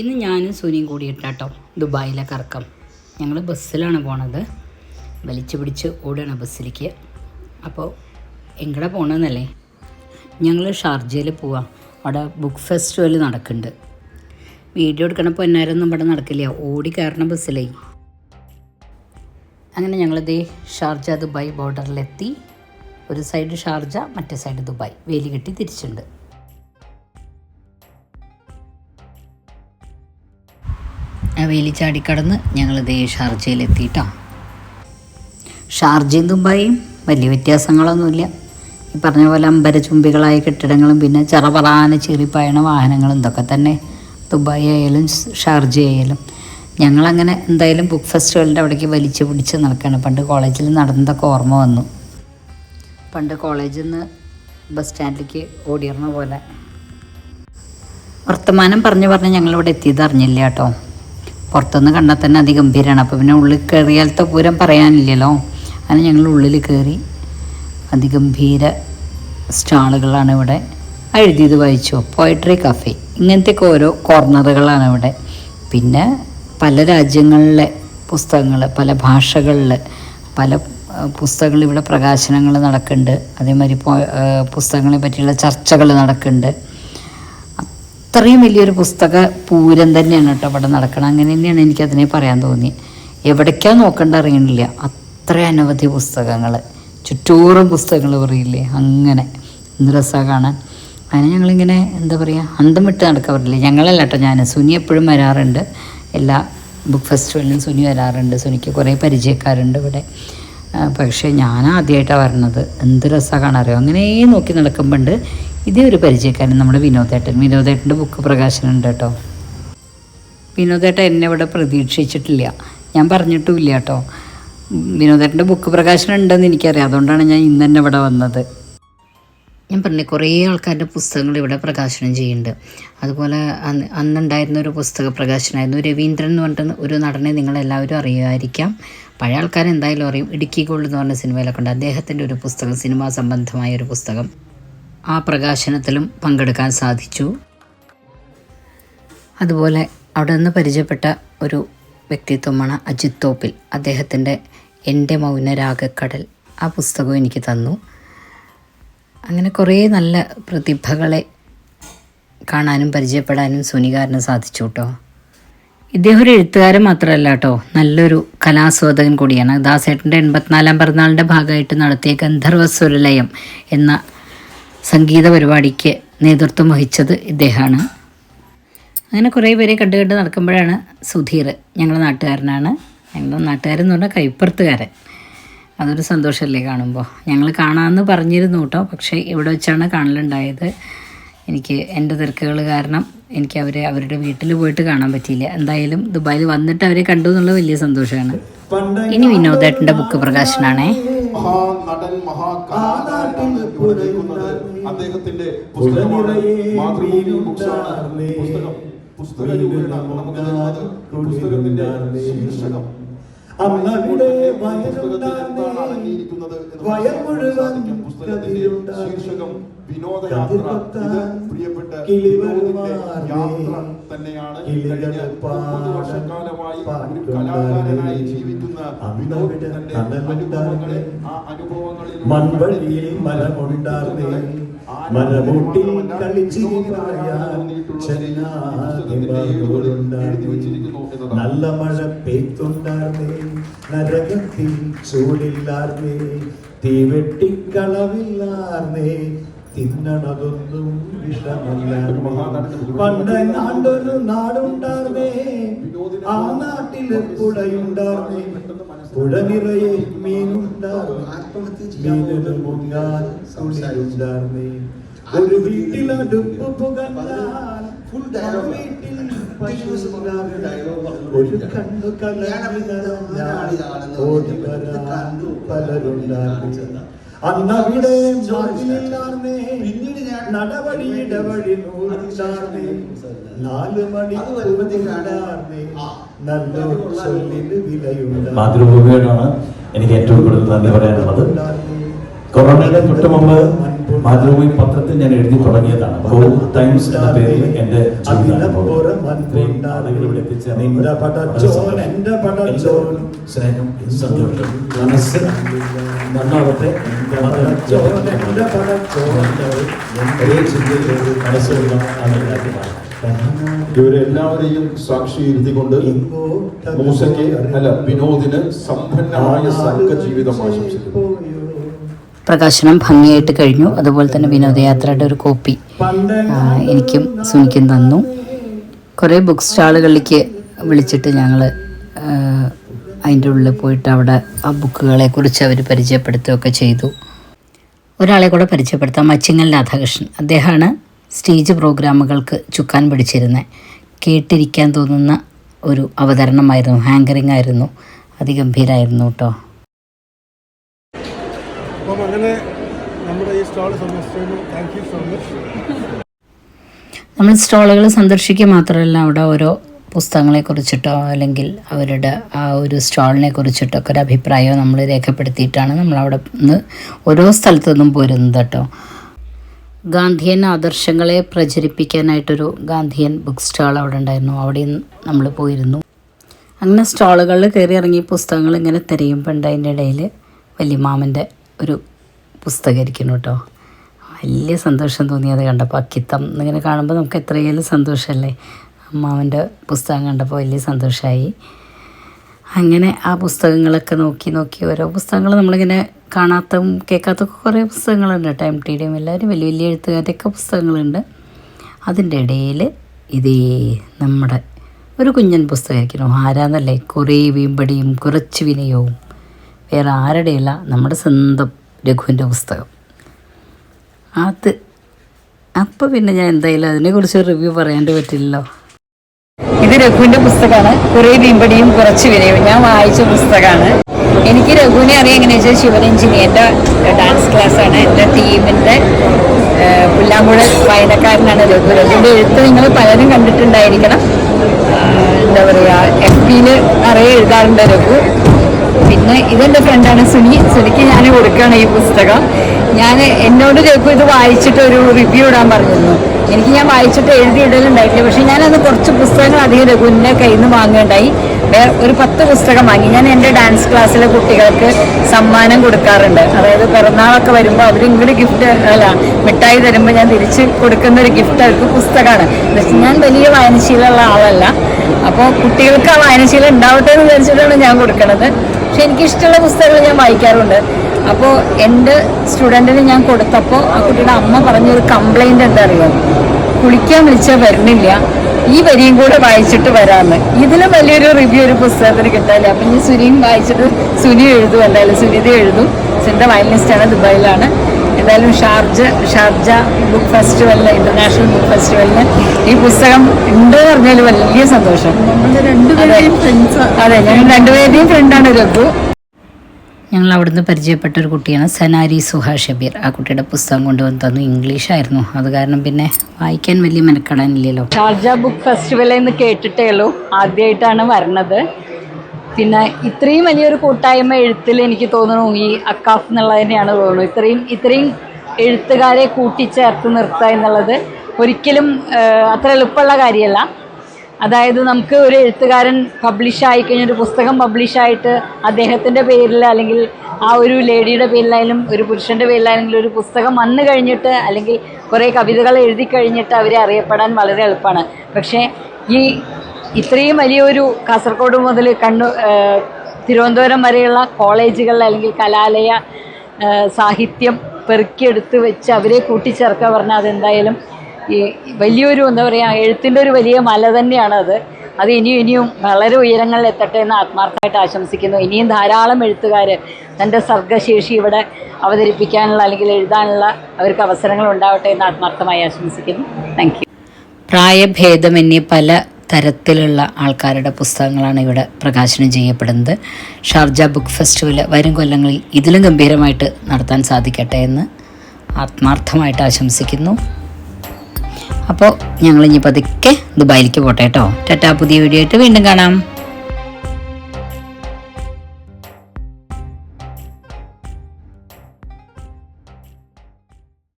ഇന്ന് ഞാനും സുനിയും കൂടിയിട്ടാട്ടോ ദുബായിലെ കറക്കം. ഞങ്ങൾ ബസ്സിലാണ് പോണത്. വലിച്ചു പിടിച്ച് ഓടുകയാണ് ബസ്സിലേക്ക്. അപ്പോൾ എങ്ങടെ പോണെന്നല്ലേ? ഞങ്ങൾ ഷാർജയിൽ പോവാം. അവിടെ ബുക്ക് ഫെസ്റ്റിവൽ നടക്കുന്നുണ്ട് വീഡിയോ എടുക്കണപ്പോൾ എന്നായിരുന്നു ഇവിടെ നടക്കില്ല. ഓടി കയറണ ബസ്സിലായി അങ്ങനെ ഞങ്ങളിതേ ഷാർജ ദുബായ് ബോർഡറിലെത്തി. ഒരു സൈഡ് ഷാർജ മറ്റേ സൈഡ് ദുബായ്. വേലി കെട്ടി തിരിച്ചുണ്ട്. വേലി ചാടിക്കടന്ന് ദേ ഷാർജയിലെത്തിയിട്ടോ. ഷാർജയും ദുബായും വലിയ വ്യത്യാസങ്ങളൊന്നുമില്ല. ഈ പറഞ്ഞ പോലെ അമ്പരചുംബികളായ കെട്ടിടങ്ങളും പിന്നെ ചെറപറാന ചീറിപ്പായണ വാഹനങ്ങളും ഇതൊക്കെ തന്നെ ദുബായി ആയാലും ഷാർജ ആയാലും. ഞങ്ങളങ്ങനെ എന്തായാലും ബുക്ക് ഫെസ്റ്റിവലിന്റെ അവിടേക്ക് വലിച്ചു പിടിച്ച് നടക്കുകയാണ് പണ്ട് കോളേജിൽ നടന്നതൊക്കെ ഓർമ്മ വന്നു. പണ്ട് കോളേജിൽ നിന്ന് ബസ് സ്റ്റാൻഡിലേക്ക് ഓടിയിരുന്ന പോലെ. വർത്തമാനം പറഞ്ഞു പറഞ്ഞ് ഞങ്ങളിവിടെ എത്തിയത് അറിഞ്ഞില്ല കേട്ടോ. പുറത്തുനിന്ന് കണ്ടാൽ തന്നെ അതിഗംഭീരമാണ് അപ്പോൾ പിന്നെ ഉള്ളിൽ കയറിയാലത്തെ പൂരം പറയാനില്ലല്ലോ. അങ്ങനെ ഞങ്ങൾ ഉള്ളിൽ കയറി അതിഗംഭീര സ്റ്റാളുകളാണ് ഇവിടെ എഴുതിയത് വായിച്ചോ. പോയട്രി കഫേ ഇങ്ങനത്തെയൊക്കെ ഓരോ കോർണറുകളാണ് ഇവിടെ. പിന്നെ പല രാജ്യങ്ങളിലെ പുസ്തകങ്ങൾ പല ഭാഷകളിൽ പല പുസ്തകങ്ങൾ ഇവിടെ പ്രകാശനങ്ങൾ നടക്കുന്നുണ്ട്. അതേമാതിരി പുസ്തകങ്ങളെ പറ്റിയുള്ള ചർച്ചകൾ നടക്കുന്നുണ്ട്. അത്രയും വലിയൊരു പുസ്തക പൂരം തന്നെയാണ് കേട്ടോ ഇവിടെ നടക്കണം അങ്ങനെ തന്നെയാണ് എനിക്കതിനെ പറയാൻ തോന്നി എവിടേക്കാ നോക്കണ്ട അറിയണില്ല. അത്ര അനവധി പുസ്തകങ്ങൾ ചുറ്റോറും പുസ്തകങ്ങൾ പറയില്ലേ? അങ്ങനെ. എന്ത് രസമാണ് കാണാൻ. അങ്ങനെ ഞങ്ങളിങ്ങനെ എന്താ പറയുക അന്തം വിട്ട് നടക്കാറില്ലേ? ഞങ്ങളല്ല കേട്ടോ ഞാൻ സുനി എപ്പോഴും വരാറുണ്ട്. എല്ലാ ബുക്ക് ഫെസ്റ്റിവലിനും സുനി വരാറുണ്ട്. സുനിക്ക് കുറേ പരിചയക്കാരുണ്ട് ഇവിടെ. പക്ഷേ ഞാൻ ആദ്യമായിട്ടാണ് വരണത്. എന്ത് രസമാണ് കാണാറിയോ അങ്ങനെ നോക്കി നടക്കുമ്പോണ്ട്. ഇതേ ഒരു പരിചയക്കാരൻ നമ്മുടെ വിനോദേട്ടൻ. വിനോദേട്ടന്റെ ബുക്ക് പ്രകാശനം ഉണ്ട് കേട്ടോ. വിനോദേട്ടൻ എന്നെ ഇവിടെ പ്രതീക്ഷിച്ചിട്ടില്ല. ഞാൻ പറഞ്ഞിട്ടുമില്ല കേട്ടോ. വിനോദേട്ടന്റെ ബുക്ക് പ്രകാശനം ഉണ്ടെന്ന് എനിക്കറിയാം. അതുകൊണ്ടാണ് ഞാൻ ഇന്ന് തന്നെ ഇവിടെ വന്നത്. ഞാൻ പറഞ്ഞു കുറേ ആൾക്കാരുടെ പുസ്തകങ്ങൾ ഇവിടെ പ്രകാശനം ചെയ്യുന്നുണ്ട്. അതുപോലെ അന്ന് അന്നുണ്ടായിരുന്ന ഒരു പുസ്തക പ്രകാശനമായിരുന്നു രവീന്ദ്രൻ എന്ന് പറഞ്ഞിട്ട് ഒരു നടനെ നിങ്ങളെല്ലാവരും അറിയുമായിരിക്കാം. പഴയ ആൾക്കാർ എന്തായാലും അറിയും. ഇടുക്കി ഗോൾഡ് എന്ന് പറഞ്ഞ സിനിമയിലൊക്കെ ഉണ്ട്. അദ്ദേഹത്തിന്റെ ഒരു പുസ്തകം സിനിമാ സംബന്ധമായ ഒരു പുസ്തകം. ആ പ്രകാശനത്തിലും പങ്കെടുക്കാൻ സാധിച്ചു. അതുപോലെ അവിടെ നിന്ന് പരിചയപ്പെട്ട ഒരു വ്യക്തിത്വമാണ് അജിത് തോപ്പിൽ. അദ്ദേഹത്തിന്റെ എന്റെ മൗനരാഗക്കടൽ ആ പുസ്തകം എനിക്ക് തന്നു. അങ്ങനെ കുറേ നല്ല പ്രതിഭകളെ കാണാനും പരിചയപ്പെടാനും സുനികാരന് സാധിച്ചു കേട്ടോ. ഇദ്ദേഹം ഒരു എഴുത്തുകാരൻ മാത്രമല്ല കേട്ടോ. നല്ലൊരു കലാസ്വാദകൻ കൂടിയാണ്. ദാസേട്ടന്റെ എൺപത്തിനാലാം പിറന്നാളിന്റെ ഭാഗമായിട്ട് നടത്തിയ ഗന്ധർവസ്വരലയം എന്ന സംഗീത പരിപാടിക്ക് നേതൃത്വം വഹിച്ചത് ഇദ്ദേഹമാണ്. അങ്ങനെ കുറേ പേരെ കണ്ടു കണ്ട് നടക്കുമ്പോഴാണ് സുധീർ ഞങ്ങളുടെ നാട്ടുകാരനാണ്. ഞങ്ങളുടെ നാട്ടുകാരൻ എന്ന് പറഞ്ഞാൽ കൈപ്പുറത്തുകാരൻ. അതൊരു സന്തോഷമല്ലേ കാണുമ്പോൾ. ഞങ്ങൾ കാണാമെന്ന് പറഞ്ഞിരുന്നു കേട്ടോ. പക്ഷേ ഇവിടെ വെച്ചാണ് കാണലുണ്ടായത്. എനിക്ക് എന്റെ തിരക്കുകൾ കാരണം എനിക്ക് അവരെ അവരുടെ വീട്ടിൽ പോയിട്ട് കാണാൻ പറ്റിയില്ല. എന്തായാലും ദുബായിൽ വന്നിട്ട് അവരെ കണ്ടു എന്നുള്ളത് വലിയ സന്തോഷമാണ്. ഇനി വിനോദേട്ടന്റെ ബുക്ക് പ്രകാശനാണേ. മഹാനടൻ മഹാകലാകാരനാണ് ഇവിടെ നിൽക്കുന്നത് അദ്ദേഹത്തിന്റെ പുസ്തകമാണ്. മാതൃഭൂമി ബുക്സാണ്. പുസ്തകം. പുസ്തക രൂപേണാണ് നമുക്ക് പുസ്തകത്തിന്റെ ശീർഷകം. അന്നവിടെ പുസ്തകത്തിൽ എന്താണ് അടങ്ങിയിരിക്കുന്നത് എന്ന് മനസ്സിലാക്കാൻ സാധിക്കും പുസ്തകത്തിന്റെ ശീർഷകം വിനോദയാത്ര. ഇത് പ്രിയപ്പെട്ട യാത്ര തന്നെയാണ് കഴിഞ്ഞ മുപ്പത് വർഷക്കാലമായി ഒരു കലാകാരനായി ജീവിക്കുന്ന വിനോദ് തന്റെ അനുഭവങ്ങളെ ആ അനുഭവങ്ങളിൽ മൺവഴിയിൽ മരമുണ്ടാർന്നേ മരമൂട്ടിൽ കളിച്ചിരിക്കാൻ നല്ല മഴ പെയ്ത്തുണ്ടാർന്നേ നരകത്തിൽ ചൂടില്ലാർന്നേ തീവെട്ടിക്കളവില്ലാർന്നേ തിന്നണതൊന്നും വിഷമല്ല പണ്ട് നാണ്ടൊരു നാടുണ്ടാർന്നേ. ആ നാട്ടിൽ പുഴയുണ്ടാർന്നേ. പുഴ നിറയെ മീനുണ്ടാർന്നേ. മീനിന് മുങ്ങാൻ കുളിരുണ്ടാർന്നേ ഒരു വീട്ടിൽ അടുപ്പ് പുകഞ്ഞാൽ വീട്ടിൽ. ഒരു കണ്ണു നിറഞ്ഞാൽ ഓടി വരാൻ അന്നവിടെ പിന്നീട് ഞാൻ വഴി നാല് മണി നല്ലൊരു മാതൃഭൂമിയോടാണ് എനിക്ക് ഏറ്റവും കൂടുതൽ നന്ദി പറയാനുള്ളത്. കൊറോണയുടെ തൊട്ട് മുമ്പ് മാതൃഭൂമി പത്രത്തിൽ ഞാൻ എഴുതി തുടങ്ങിയതാണ്. ടൈംസ് എന്ന പേരിൽ എന്റെ സ്നേഹം സന്തോഷം. മനസ്സ് നന്നാവട്ടെ. ഒരേ മനസ്സുള്ള ഇവരെല്ലാവരെയും സാക്ഷി ഇരുത്തിക്കൊണ്ട് മൂസയ്ക്ക് അല്ല വിനോദിന് സമ്പന്നമായ സർഗ ജീവിതം ആശംസിക്കുന്നു പ്രകാശനം ഭംഗിയായിട്ട് കഴിഞ്ഞു. അതുപോലെ തന്നെ വിനോദയാത്രയുടെ ഒരു കോപ്പി എനിക്കും സുനിക്കും തന്നു. കുറേ ബുക്ക് സ്റ്റാളുകളിലേക്ക് വിളിച്ചിട്ട് ഞങ്ങൾ അതിന്റെ ഉള്ളിൽ പോയിട്ട് അവിടെ ആ ബുക്കുകളെ കുറിച്ച് അവർ പരിചയപ്പെടുത്തുകയൊക്കെ ചെയ്തു. ഒരാളെ കൂടെ പരിചയപ്പെടുത്താം മച്ചിങ്ങൽ രാധാകൃഷ്ണൻ. അദ്ദേഹമാണ് സ്റ്റേജ് പ്രോഗ്രാമുകൾക്ക് ചുക്കാൻ പിടിച്ചിരുന്നത് കേട്ടിരിക്കാൻ തോന്നുന്ന ഒരു അവതരണമായിരുന്നു ഹാങ്കറിംഗ് ആയിരുന്നു അതിഗംഭീരായിരുന്നു കേട്ടോ. അപ്പം അങ്ങനെ നമ്മുടെ ഈ സ്റ്റാൾ സന്ദർശിച്ചതിന് താങ്ക് യു സോ മച്ച് നമ്മൾ സ്റ്റോളുകൾ സന്ദർശിക്കുക മാത്രമല്ല അവിടെ ഓരോ പുസ്തകങ്ങളെ കുറിച്ചിട്ടോ അല്ലെങ്കിൽ അവരുടെ ആ ഒരു സ്റ്റാളിനെ കുറിച്ചിട്ടോ ഒക്കെ ഒരു അഭിപ്രായം നമ്മൾ രേഖപ്പെടുത്തിയിട്ടാണ് നമ്മൾ അവിടെ നിന്ന് ഓരോ സ്ഥലത്തു നിന്നും പോരുന്നത് കേട്ടോ. ഗാന്ധിയൻ ആദർശങ്ങളെ പ്രചരിപ്പിക്കാനായിട്ടൊരു ഗാന്ധിയൻ ബുക്ക് സ്റ്റാൾ അവിടെ ഉണ്ടായിരുന്നു. അവിടെയും നമ്മൾ പോയിരുന്നു. അങ്ങനെ സ്റ്റാളുകളിൽ കയറി ഇറങ്ങി പുസ്തകങ്ങൾ ഇങ്ങനെ തിരയുമ്പോൾ ഉണ്ട് അതിന്റെ ഇടയിൽ വല്യമാമന്റെ ഒരു പുസ്തകമായിരിക്കണം കേട്ടോ. വലിയ സന്തോഷം തോന്നി അത് കണ്ടപ്പോൾ. അക്കിത്തം ഇങ്ങനെ കാണുമ്പോൾ നമുക്ക് എത്രയേലും സന്തോഷമല്ലേ? അമ്മാവന്റെ പുസ്തകം കണ്ടപ്പോൾ വലിയ സന്തോഷമായി. അങ്ങനെ ആ പുസ്തകങ്ങളൊക്കെ നോക്കി നോക്കി ഓരോ പുസ്തകങ്ങൾ നമ്മളിങ്ങനെ കാണാത്തതും കേൾക്കാത്തൊക്കെ കുറേ പുസ്തകങ്ങളുണ്ട്. ടൈം ടിയുടെയും എല്ലാവരും വലിയ വലിയ എഴുത്തുകാരുടെയൊക്കെ പുസ്തകങ്ങളുണ്ട്. അതിന്റെ ഇടയിൽ ഇതേ നമ്മുടെ ഒരു കുഞ്ഞൻ പുസ്തകമായിരിക്കണം ആരാന്നല്ലേ? കുറേ വീമ്പടിയും കുറച്ച് വിനയവും. വേറെ ആരുടെയല്ല നമ്മുടെ സ്വന്തം രഘുവിന്റെ പുസ്തകം. അത് അപ്പോൾ പിന്നെ ഞാൻ എന്തായാലും അതിനെക്കുറിച്ച് റിവ്യൂ പറയാണ്ട് പറ്റില്ലല്ലോ. ഇത് രഘുവിന്റെ പുസ്തകമാണ്. കുറേ വീമ്പടിയും കുറച്ച് വിനയും ഞാൻ വായിച്ച പുസ്തകമാണ്. എനിക്ക് രഘുവിനെ അറിയാം എങ്ങനെയാ വെച്ചാൽ ശിവരഞ്ജിനി ഡാൻസ് ക്ലാസ്സാണ് എന്റെ ടീമിന്റെ പുല്ലാങ്കുഴ വായനക്കാരനാണ് രഘു. രഘുവിന്റെ എഴുത്ത് നിങ്ങൾ പലരും കണ്ടിട്ടുണ്ടായിരിക്കണം. എന്താ പറയുക എഫ് പിയിൽ നിറയെ എഴുതാറുണ്ട് രഘു. പിന്നെ ഇതെന്റെ ഫ്രണ്ടാണ് സുനി. സുനിക്ക് ഞാൻ കൊടുക്കുകയാണ് ഈ പുസ്തകം. ഞാൻ എന്നോട് രഘു ഇത് വായിച്ചിട്ട് ഒരു റിവ്യൂ ഇടാൻ പറഞ്ഞിരുന്നു. എനിക്ക് ഞാൻ വായിച്ചിട്ട് എഴുതി ഇടലുണ്ടായിട്ടില്ല. പക്ഷെ ഞാനത് കുറച്ച് പുസ്തകങ്ങൾ അധികം രഘുവിന്റെ കയ്യിൽ നിന്ന് വാങ്ങുകയുണ്ടായി. ഒരു പത്ത് പുസ്തകം വാങ്ങി. ഞാൻ എന്റെ ഡാൻസ് ക്ലാസ്സിലെ കുട്ടികൾക്ക് സമ്മാനം കൊടുക്കാറുണ്ട്. അതായത് പിറന്നാളൊക്കെ വരുമ്പോൾ അവർ ഇങ്ങോട്ട് ഗിഫ്റ്റ് അല്ല മിഠായി തരുമ്പോൾ ഞാൻ തിരിച്ച് കൊടുക്കുന്ന ഒരു ഗിഫ്റ്റ് അവർക്ക് പുസ്തകമാണ്. പക്ഷെ ഞാൻ വലിയ വായനശീലമുള്ള ആളല്ല. അപ്പോൾ കുട്ടികൾക്ക് ആ വായനശീലം ഉണ്ടാവട്ടെ എന്ന് വിചാരിച്ചിട്ടാണ് ഞാൻ കൊടുക്കണത്. പക്ഷെ എനിക്കിഷ്ടമുള്ള പുസ്തകങ്ങൾ ഞാൻ വായിക്കാറുണ്ട്. അപ്പോൾ എന്റെ സ്റ്റുഡന്റിന് ഞാൻ കൊടുത്തപ്പോൾ ആ കുട്ടിയുടെ അമ്മ പറഞ്ഞൊരു കംപ്ലൈന്റ് എന്താ അറിയാം കുളിക്കാൻ വിളിച്ചാൽ വരുന്നില്ല ഈ വരിയും കൂടെ വായിച്ചിട്ട് വരാമെന്ന് ഇതിലും വലിയൊരു റിവ്യൂ ഒരു പുസ്തകത്തിന് കിട്ടാല്ലേ അപ്പം ഞാൻ സുനിയും വായിച്ചിട്ട് സുനി എഴുതും എന്തായാലും. സുനിത എഴുതും. സുനിത വയലിനിസ്റ്റാണ് ദുബായിലാണ്. എന്തായാലും ഷാർജ ഷാർജ ബുക്ക് ഫെസ്റ്റിവലിന് ഇന്റർനാഷണൽ ബുക്ക് ഫെസ്റ്റിവലിന് ഈ പുസ്തകം ഉണ്ട് എന്ന് പറഞ്ഞാൽ വലിയ സന്തോഷം. അതെ. അതെ ഞങ്ങൾ രണ്ടുപേരുടെയും ഫ്രണ്ടാണ് രഘു ഞങ്ങൾ അവിടുന്ന് പരിചയപ്പെട്ട ഒരു കുട്ടിയാണ് സനാരി സുഹാ ഷബീർ. ആ കുട്ടിയുടെ പുസ്തകം കൊണ്ടുവന്ന് തന്നു. ഇംഗ്ലീഷായിരുന്നു അത് കാരണം പിന്നെ വായിക്കാൻ വലിയ മെനക്കെടാനില്ലല്ലോ. ഷാർജ ബുക്ക് ഫെസ്റ്റിവൽ എന്ന് കേട്ടിട്ടേ ഉള്ളൂ. ആദ്യമായിട്ടാണ് വരണത്. പിന്നെ ഇത്രയും വലിയൊരു കൂട്ടായ്മ എഴുത്തിൽ എനിക്ക് തോന്നുന്നു ഈ അക്കാഫ് എന്നുള്ളത് തന്നെയാണ് തോന്നുന്നു. ഇത്രയും ഇത്രയും എഴുത്തുകാരെ കൂട്ടിച്ചേർത്ത് നിർത്തുക എന്നുള്ളത് ഒരിക്കലും അത്ര എളുപ്പമുള്ള കാര്യമല്ല. അതായത് നമുക്ക് ഒരു എഴുത്തുകാരൻ പബ്ലിഷ് ആയി ഒരു പുസ്തകം പബ്ലിഷായിട്ട് അദ്ദേഹത്തിന്റെ പേരിൽ അല്ലെങ്കിൽ ആ ഒരു ലേഡിയുടെ പേരിലായാലും ഒരു പുരുഷന്റെ പേരിലായാലും ഒരു പുസ്തകം വന്നു കഴിഞ്ഞിട്ട് അല്ലെങ്കിൽ കുറേ കവിതകൾ എഴുതി കഴിഞ്ഞിട്ട് അവരെ അറിയപ്പെടാൻ വളരെ എളുപ്പമാണ്. പക്ഷേ ഈ ഇത്രയും വലിയൊരു കാസർഗോഡ് മുതൽ കണ്ണൂർ തിരുവനന്തപുരം വരെയുള്ള കോളേജുകളിൽ അല്ലെങ്കിൽ കലാലയ സാഹിത്യം പെറുക്കിയെടുത്ത് വെച്ച് അവരെ കൂട്ടിച്ചേർക്കുക പറഞ്ഞാൽ അതെന്തായാലും ഈ വലിയൊരു എന്താ പറയുക എഴുത്തിന്റെ ഒരു വലിയ മല തന്നെയാണ് അത്. അത് ഇനിയും ഇനിയും വളരെ ഉയരങ്ങളിൽ എത്തട്ടെ എന്ന് ആത്മാർത്ഥമായിട്ട് ആശംസിക്കുന്നു. ഇനിയും ധാരാളം എഴുത്തുകാർ തന്റെ സർഗശേഷി ഇവിടെ അവതരിപ്പിക്കാനുള്ള അല്ലെങ്കിൽ എഴുതാനുള്ള അവർക്ക് അവസരങ്ങൾ ഉണ്ടാവട്ടെ എന്ന് ആത്മാർത്ഥമായി ആശംസിക്കുന്നു. താങ്ക് യു പ്രായഭേദമന്യേ പല തരത്തിലുള്ള ആൾക്കാരുടെ പുസ്തകങ്ങളാണ് ഇവിടെ പ്രകാശനം ചെയ്യപ്പെടുന്നത്. ഷാർജ ബുക്ക് ഫെസ്റ്റിവൽ വരും കൊല്ലങ്ങളിൽ ഇതിലും ഗംഭീരമായിട്ട് നടത്താൻ സാധിക്കട്ടെ എന്ന് ആത്മാർത്ഥമായിട്ട് ആശംസിക്കുന്നു. അപ്പോൾ ഞങ്ങൾ ഇനി പതുക്കെ ദുബായിലേക്ക് പോട്ടെ കേട്ടോ. ടാറ്റാ പുതിയ വീഡിയോ ആയിട്ട് വീണ്ടും കാണാം.